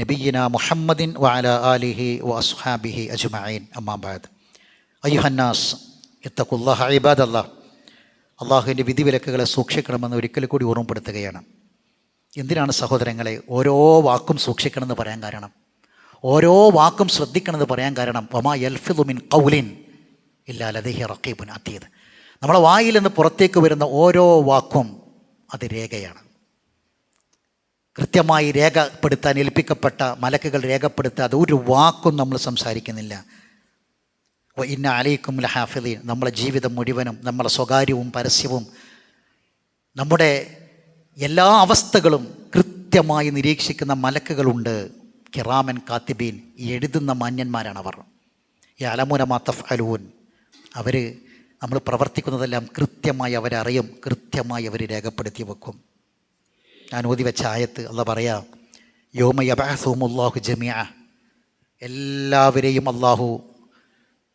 നബിയിന മുഹമ്മദിൻ വഅല ആലിഹി വ അസ്ഹാബിഹി അജ്മഈൻ. അമ്മാബാദ് അയ്യുഹന്നാസ് ഇത്തഖുല്ലാഹ ഇബാദ് ഇബാദല്ലാ അള്ളാഹുവിന്റെ വിധിവിലക്കുകളെ സൂക്ഷിക്കണമെന്ന് ഒരിക്കൽ കൂടി ഓർമ്മപ്പെടുത്തുകയാണ്. എന്തിനാണ് സഹോദരങ്ങളെ ഓരോ വാക്കും സൂക്ഷിക്കണമെന്ന് പറയാൻ കാരണം? ഓരോ വാക്കും ശ്രദ്ധിക്കണമെന്ന് പറയാൻ കാരണം വമാ എൽഫിദുമിൻ കൗലിൻ ഇല്ലാ ലദൈഹി റക്കീബുൻ അതീത് നമ്മളെ വായിൽ നിന്ന് പുറത്തേക്ക് വരുന്ന ഓരോ വാക്കും അത് രേഖയാണ്. കൃത്യമായി രേഖപ്പെടുത്താൻ ഏൽപ്പിക്കപ്പെട്ട മലക്കുകൾ രേഖപ്പെടുത്താതെ ഒരു വാക്കും നമ്മൾ സംസാരിക്കുന്നില്ല. ഇന്ന അലൈക്കും ലഹാഫിദീൻ. നമ്മളെ ജീവിതം മുഴുവനും നമ്മളെ സ്വകാര്യവും പരസ്യവും നമ്മുടെ എല്ലാ അവസ്ഥകളും കൃത്യമായി നിരീക്ഷിക്കുന്ന മലക്കുകളുണ്ട്. കിറാമൻ കാത്തിബീൻ എഴുതുന്ന മാന്യന്മാരാണ് അവർ ഈ അലമുന മാത്തഫ് അലൂൻ അവർ നമ്മൾ പ്രവർത്തിക്കുന്നതെല്ലാം കൃത്യമായി അവരറിയും കൃത്യമായി അവർ രേഖപ്പെടുത്തി വെക്കും. ഞാൻ ഓതി വെച്ച ആയത്ത് അല്ല പറയാം യോമ യബാസുമുല്ലാഹു ജമിയ എല്ലാവരെയും അള്ളാഹു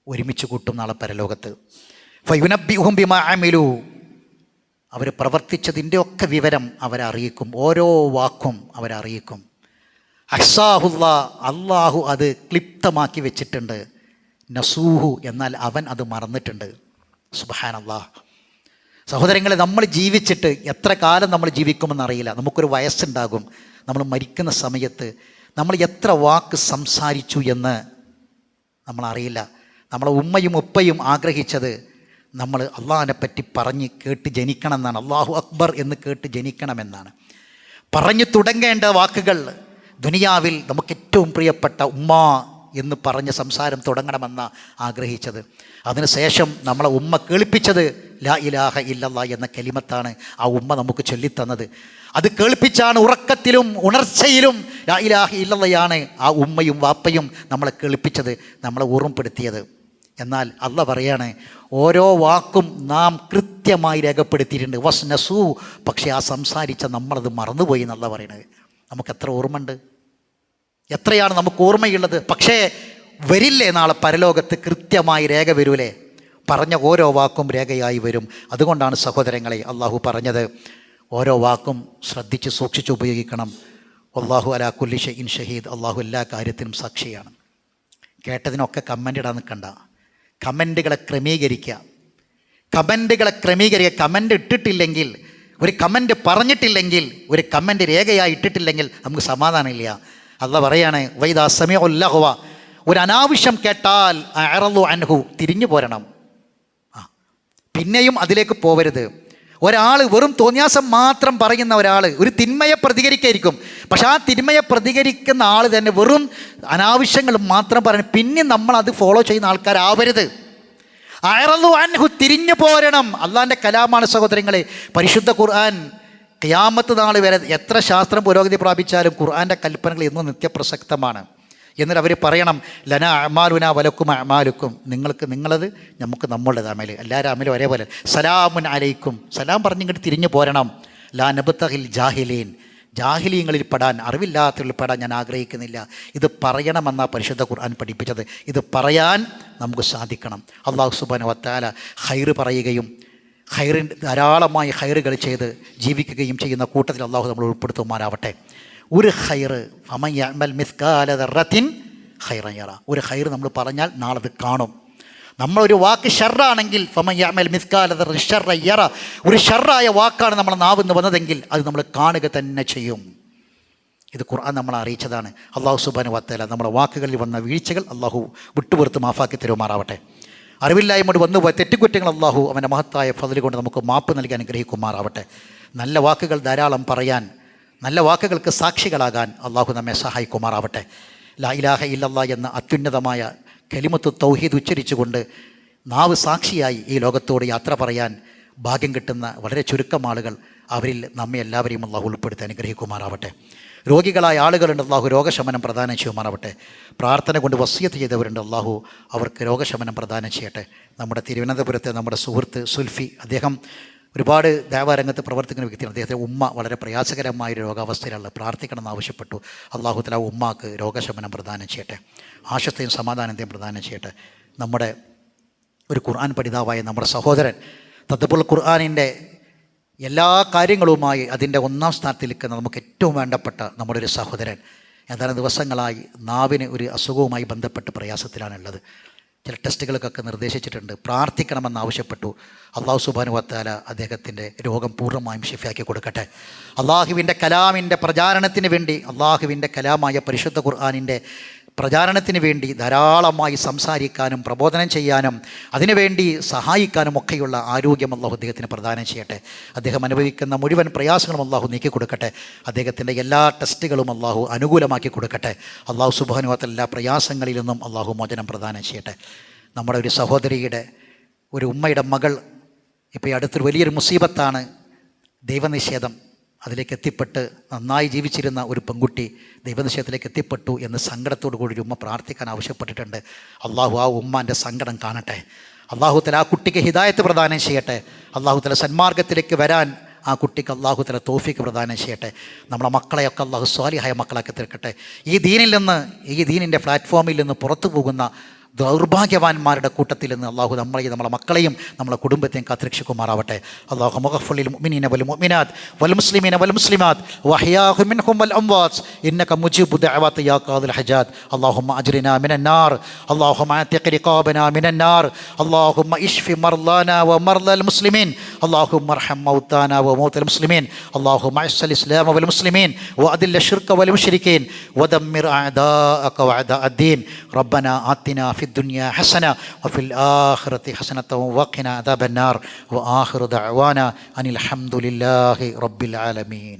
ഒരുമിച്ച് കൂട്ടും നാളെ പരലോകത്ത്. ഫയുനബിഹും ബിമാ അമിലു. അവർ പ്രവർത്തിച്ചതിന്റെ ഒക്കെ വിവരം അവരറിയിക്കും ഓരോ വാക്കും അവരറിയിക്കും. അഷാഹുല്ല അള്ളാഹു അത് ക്ലിപ്തമാക്കി വെച്ചിട്ടുണ്ട്. നസൂഹു എന്നാൽ അവൻ അത് മറന്നിട്ടുണ്ട്. സുബഹാനല്ലാഹ് സഹോദരങ്ങളെ നമ്മൾ ജീവിച്ചിട്ട് എത്ര കാലം നമ്മൾ ജീവിക്കുമെന്നറിയില്ല നമുക്കൊരു വയസ്സുണ്ടാകും. നമ്മൾ മരിക്കുന്ന സമയത്ത് നമ്മൾ എത്ര വാക്ക് സംസാരിച്ചു എന്ന് നമ്മളറിയില്ല നമ്മളെ ഉമ്മയും ഉപ്പയും ആഗ്രഹിച്ചത് നമ്മൾ അള്ളാഹിനെ പറ്റി പറഞ്ഞ് കേട്ട് ജനിക്കണം എന്നാണ് അള്ളാഹു അക്ബർ എന്ന് കേട്ട് ജനിക്കണമെന്നാണ്. പറഞ്ഞു തുടങ്ങേണ്ട വാക്കുകൾ ദുനിയാവിൽ നമുക്ക് ഏറ്റവും പ്രിയപ്പെട്ട ഉമ്മ എന്ന് പറഞ്ഞ് സംസാരം തുടങ്ങണമെന്ന് ആഗ്രഹിച്ചത്. അതിനുശേഷം നമ്മളെ ഉമ്മ കേൾപ്പിച്ചത് ലാ ഇലാഹ ഇല്ലല്ല എന്ന കലിമത്താണ് ആ ഉമ്മ നമുക്ക് ചൊല്ലിത്തന്നത്. അത് കേൾപ്പിച്ചാണ് ഉറക്കത്തിലും ഉണർച്ചയിലും ലാ ഇലാഹ ഇല്ലല്ലയാണ് ആ ഉമ്മയും വാപ്പയും നമ്മളെ കേൾപ്പിച്ചത് നമ്മളെ ഓർമ്മപ്പെടുത്തിയത്. എന്നാൽ അല്ല പറയാണ് ഓരോ വാക്കും നാം കൃത്യമായി രേഖപ്പെടുത്തിയിട്ടുണ്ട്. വസ് നസു പക്ഷേ ആ സംസാരിച്ച നമ്മളത് മറന്നുപോയി എന്നല്ല പറയണത്. നമുക്ക് എത്ര ഓർമ്മയുണ്ട്? എത്രയാണ് നമുക്ക് ഓർമ്മയുള്ളത്? പക്ഷേ വരില്ലേ നാളെ പരലോകത്ത് കൃത്യമായി രേഖ വരൂലേ? പറഞ്ഞ ഓരോ വാക്കും രേഖയായി വരും. അതുകൊണ്ടാണ് സഹോദരങ്ങളെ അള്ളാഹു പറഞ്ഞത് ഓരോ വാക്കും ശ്രദ്ധിച്ച് സൂക്ഷിച്ച് ഉപയോഗിക്കണം. അള്ളാഹു അലാ കുല്ലി ഷെയ്ൻ ഷഹീദ്. അള്ളാഹു എല്ലാ കാര്യത്തിനും സാക്ഷിയാണ്. കേട്ടതിനൊക്കെ കമന്റ് ഇടാൻ നിൽക്കണ്ട. കമന്റുകളെ ക്രമീകരിക്കുക കമന്റുകളെ ക്രമീകരിക്കുക കമന്റ് ഇട്ടിട്ടില്ലെങ്കിൽ ഒരു കമന്റ് പറഞ്ഞിട്ടില്ലെങ്കിൽ ഒരു കമന്റ് രേഖയായി ഇട്ടിട്ടില്ലെങ്കിൽ നമുക്ക് സമാധാനമില്ല. അല്ല പറയാണ് വൈദ സമയഹുവ ഒരു അനാവശ്യം കേട്ടാൽ അറലു അൻഹു തിരിഞ്ഞു പോരണം. ആ പിന്നെയും അതിലേക്ക് പോവരുത്. ഒരാൾ വെറും തോന്നിയാസം മാത്രം പറയുന്ന ഒരാൾ ഒരു തിന്മയെ പ്രതികരിക്കായിരിക്കും. പക്ഷെ ആ തിന്മയെ പ്രതികരിക്കുന്ന ആൾ തന്നെ വെറും അനാവശ്യങ്ങൾ മാത്രം പറയണം. പിന്നെ നമ്മൾ അത് ഫോളോ ചെയ്യുന്ന ആൾക്കാരാവരുത്. അയറന്നു അൻഹു തിരിഞ്ഞു പോരണം. അള്ളാന്റെ കലാമാണ് സഹോദരങ്ങളെ പരിശുദ്ധ ഖുർആൻ ഖിയാമത്ത് നാൾ വരെ എത്ര ശാസ്ത്രം പുരോഗതി പ്രാപിച്ചാലും ഖുർആന്റെ കൽപ്പനകൾ ഇന്നും നിത്യപ്രസക്തമാണ്. എന്നിട്ട് അവർ പറയണം ലന അമാലുന വലക്കും അമാലുക്കും. നിങ്ങൾക്ക് നിങ്ങളത് നമുക്ക് നമ്മളുടെ അമൽ. എല്ലാവരും അമലും ഒരേപോലെ. സലാമുൻ അലൈക്കും. സലാം പറഞ്ഞിങ്ങോട്ട് തിരിഞ്ഞു പോരണം. ലാ നബുത്തഹിൽ ജാഹിലീൻ. ജാഹിലീങ്ങളിൽ പെടാൻ അറിവില്ലാത്തവരിൽ പെടാൻ ഞാൻ ആഗ്രഹിക്കുന്നില്ല. ഇത് പറയണമെന്നാണ് പരിശുദ്ധ ഖുർആൻ പഠിപ്പിച്ചത്. ഇത് പറയാൻ നമുക്ക് സാധിക്കണം. അള്ളാഹു സുബാൻ വത്താല ഹൈറ് പറയുകയും ഹൈറിൻ ധാരാളമായി ഹൈറുകൾ ചെയ്ത് ജീവിക്കുകയും ചെയ്യുന്ന കൂട്ടത്തിൽ അള്ളാഹു നമ്മൾ ഉൾപ്പെടുത്തുമാരാവട്ടെ ഒരു ഹൈറ് അമയൽ മിസ്കാലറത്തിൻ ഹൈറയറ ഒരു ഹൈറ് നമ്മൾ പറഞ്ഞാൽ നാളെ അത് കാണും. നമ്മളൊരു വാക്ക് ഷർറാണെങ്കിൽ ഫമയാമൽ മിസ്കാലത ഷർറയ്യറ ഒരു ഷർറായ വാക്കാണ് നമ്മൾ നാവുന്ന് വന്നതെങ്കിൽ അത് നമ്മൾ കാണുക തന്നെ ചെയ്യും. ഇത് ഖുർആൻ നമ്മളെ അറിയിച്ചതാണ്. അള്ളാഹു സുബാൻ വത്തല നമ്മുടെ വാക്കുകളിൽ വന്ന വീഴ്ചകൾ അള്ളാഹു വിട്ടുപുറത്ത് മാഫാക്കി തരുമാറാവട്ടെ. അറിവില്ലായ്മയോട് വന്നു പോയ തെറ്റുകുറ്റങ്ങൾ അള്ളാഹു അവന്റെ മഹത്തായ ഫതിൽ കൊണ്ട് നമുക്ക് മാപ്പ് നൽകി അനുഗ്രഹിക്കുമാറാവട്ടെ. നല്ല വാക്കുകൾ ധാരാളം പറയാൻ നല്ല വാക്കുകൾക്ക് സാക്ഷികളാകാൻ അള്ളാഹു നമ്മെ സഹായിക്കുമാറാവട്ടെ. ലാ ഇലാഹ ഇല്ലല്ലാ എന്ന അത്യുന്നതമായ കലിമത്ത് തൗഹീദ് ഉച്ചരിച്ചുകൊണ്ട് നാവ് സാക്ഷിയായി ഈ ലോകത്തോട് യാത്ര പറയാൻ ഭാഗ്യം കിട്ടുന്ന വളരെ ചുരുക്കം ആളുകൾ അവരിൽ നമ്മെ എല്ലാവരെയും അള്ളാഹു ഉൾപ്പെടുത്തി അനുഗ്രഹിക്കുമാറാവട്ടെ. രോഗികളായ ആളുകളുണ്ട്. അള്ളാഹു രോഗശമനം പ്രദാനം ചെയ്യുമാറാവട്ടെ. പ്രാർത്ഥന കൊണ്ട് വസ്യത്ത് ചെയ്തവരുണ്ട്. അള്ളാഹു അവർക്ക് രോഗശമനം പ്രദാനം ചെയ്യട്ടെ. നമ്മുടെ തിരുവനന്തപുരത്തെ നമ്മുടെ സുഹൃത്ത് സുൽഫി അദ്ദേഹം ഒരുപാട് ദേവാരംഗത്ത് പ്രവർത്തിക്കുന്ന വ്യക്തിയാണ്. അദ്ദേഹത്തെ ഉമ്മ വളരെ പ്രയാസകരമായ രോഗാവസ്ഥയിലുള്ള പ്രാർത്ഥിക്കണം ആവശ്യപ്പെട്ടു. അള്ളാഹു തല ഉമ്മാക്ക് രോഗശമനം പ്രദാനം ചെയ്യട്ടെ. ആശത്തെയും സമാധാനത്തെയും പ്രദാനം ചെയ്യട്ടെ. നമ്മുടെ ഒരു ഖുർആൻ പഠിതാവായ നമ്മുടെ സഹോദരൻ തദ്ബുൽ ഖുർആാനിന്റെ എല്ലാ കാര്യങ്ങളുമായി അതിന്റെ ഒന്നാം സ്ഥാനത്ത് നിൽക്കുന്ന നമുക്ക് ഏറ്റവും വേണ്ടപ്പെട്ട നമ്മുടെ ഒരു സഹോദരൻ. ഏതാനും ദിവസങ്ങളായി നാവിന് ഒരു അസുഖവുമായി ബന്ധപ്പെട്ട് പ്രയാസത്തിലാണുള്ളത്. ചില ടെസ്റ്റുകൾക്കൊക്കെ നിർദ്ദേശിച്ചിട്ടുണ്ട്. പ്രാർത്ഥിക്കണമെന്ന് ആവശ്യപ്പെട്ടു. അള്ളാഹു സുബാനു വത്താല അദ്ദേഹത്തിന്റെ രോഗം പൂർണമായും ഷിഫയാക്കി കൊടുക്കട്ടെ. അള്ളാഹുവിന്റെ കലാമിന്റെ പ്രചാരണത്തിന് വേണ്ടി അള്ളാഹുവിന്റെ കലാമായ പരിശുദ്ധ ഖുർആാനിന്റെ പ്രചാരണത്തിന് വേണ്ടി ധാരാളമായി സംസാരിക്കാനും പ്രബോധനം ചെയ്യാനും അതിനുവേണ്ടി സഹായിക്കാനും ഒക്കെയുള്ള ആരോഗ്യം അള്ളാഹു അദ്ദേഹത്തിന് പ്രദാനം ചെയ്യട്ടെ. അദ്ദേഹം അനുഭവിക്കുന്ന മുഴുവൻ പ്രയാസങ്ങളും അള്ളാഹു നീക്കി കൊടുക്കട്ടെ. അദ്ദേഹത്തിന്റെ എല്ലാ ടെസ്റ്റുകളും അള്ളാഹു അനുകൂലമാക്കി കൊടുക്കട്ടെ. അള്ളാഹു സുബാനുവാത്ത എല്ലാ പ്രയാസങ്ങളിൽ നിന്നും അള്ളാഹു മോചനം പ്രദാനം ചെയ്യട്ടെ. നമ്മുടെ ഒരു സഹോദരിയുടെ ഒരു ഉമ്മയുടെ മകൾ ഇപ്പോൾ അടുത്തൊരു വലിയൊരു മുസീബത്താണ് ദൈവനിഷേധം. അതിലേക്ക് എത്തിപ്പെട്ട് നന്നായി ജീവിച്ചിരുന്ന ഒരു പെൺകുട്ടി ദൈവനിശ്ചയത്തിലേക്ക് എത്തിപ്പെട്ടു എന്ന് സങ്കടത്തോടു കൂടി ഉമ്മ പ്രാർത്ഥിക്കാൻ ആവശ്യപ്പെട്ടിട്ടുണ്ട്. അള്ളാഹു ആ ഉമ്മാന്റെ സങ്കടം കാണട്ടെ. അള്ളാഹു തല ആ കുട്ടിക്ക് ഹിദായത്ത് പ്രദാനം ചെയ്യട്ടെ. അള്ളാഹു തല സന്മാർഗത്തിലേക്ക് വരാൻ ആ കുട്ടിക്ക് അള്ളാഹു തല തോഫിക്ക് പ്രദാനം ചെയ്യട്ടെ. നമ്മുടെ മക്കളെയൊക്കെ അള്ളാഹു സ്വാലിഹായ മക്കളാക്കി തീർക്കട്ടെ. ഈ ദീനിൽ നിന്ന് ഈ ദീനിന്റെ പ്ലാറ്റ്ഫോമിൽ നിന്ന് പുറത്തു പോകുന്ന ദൗർഭാഗ്യവാന്മാരുടെ കൂട്ടത്തിൽ നിന്ന് അള്ളാഹു നമ്മളെയും നമ്മളെ മക്കളെയും നമ്മളെ കുടുംബത്തെയും കാത്തിരക്ഷിക്കുമാറാവട്ടെ അള്ളാഹു മുഖഫുലിൽ മുഅ്മിനീന വൽ മുഅ്മിനാത്ത് വൽ മുസ്ലിമീന വൽ മുസ്ലിമാത്ത് വഹ്യാഹു മിൻഹും വൽ അംവാത്ത് ഇന്നക മുജീബു ദഅവാത്ത് യാ ഖാദിൽ ഹജാത്ത് اللهم أجرنا من النار اللهم اعتق رقابنا من النار اللهم اشف مرضانا ومرضى المسلمين اللهم ارحم موتانا وموتى المسلمين اللهم اعز الإسلام والمسلمين وأذل الشرك والمشركين ودمر أعداءك وأعداء الدين ربنا آتنا في في الدنيا حسنة وفي الآخرة حسنة وقنا عذاب النار وآخر دعوانا أن الحمد لله رب العالمين.